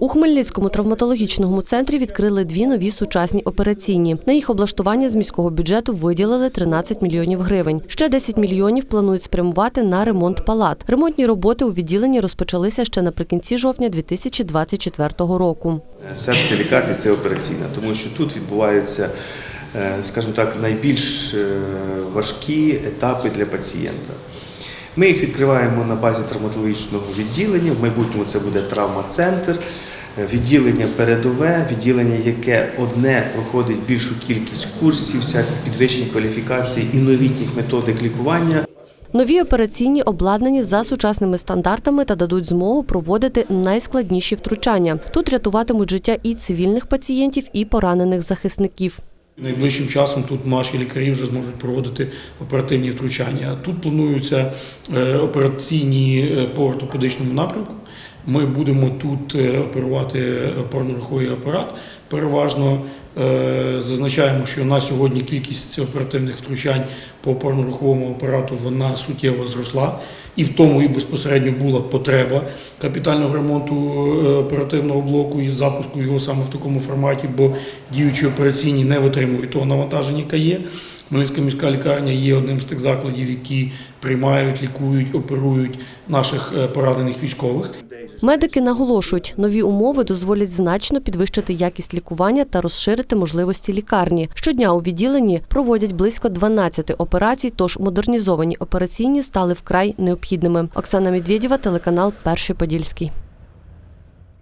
У Хмельницькому травматологічному центрі відкрили дві нові сучасні операційні. На їх облаштування з міського бюджету виділили 13 мільйонів гривень. Ще 10 мільйонів планують спрямувати на ремонт палат. Ремонтні роботи у відділенні розпочалися ще наприкінці жовтня 2024 року. Серце лікарні це операційна, тому що тут відбуваються, е, скажімо так, найбільш е, важкі етапи для пацієнта. Ми їх відкриваємо на базі травматологічного відділення. В майбутньому це буде травма-центр, відділення передове, відділення, яке одне проходить більшу кількість курсів, всяких підвищень кваліфікацій і новітніх методик лікування. Нові операційні обладнані за сучасними стандартами та дадуть змогу проводити найскладніші втручання. Тут рятуватимуть життя і цивільних пацієнтів, і поранених захисників. Найближчим часом тут наші лікарі вже зможуть проводити оперативні втручання. Тут плануються е, операційні е, по ортопедичному напрямку. Ми будемо тут е, оперувати опорно-руховий апарат. Переважно е, зазначаємо, що на сьогодні кількість оперативних втручань по опорно-руховому апарату вона суттєво зросла, і в тому і безпосередньо була потреба капітального ремонту е, оперативного блоку і запуску його саме в такому форматі, бо діючі операційні не витримують того навантаження, яке є. Хмельницька міська лікарня є одним з тих закладів, які приймають, лікують, оперують наших поранених військових. Медики наголошують, нові умови дозволять значно підвищити якість лікування та розширити можливості лікарні. Щодня у відділенні проводять близько 12 операцій, тож модернізовані операційні стали вкрай необхідними. Оксана Медведєва, телеканал Перший Подільський.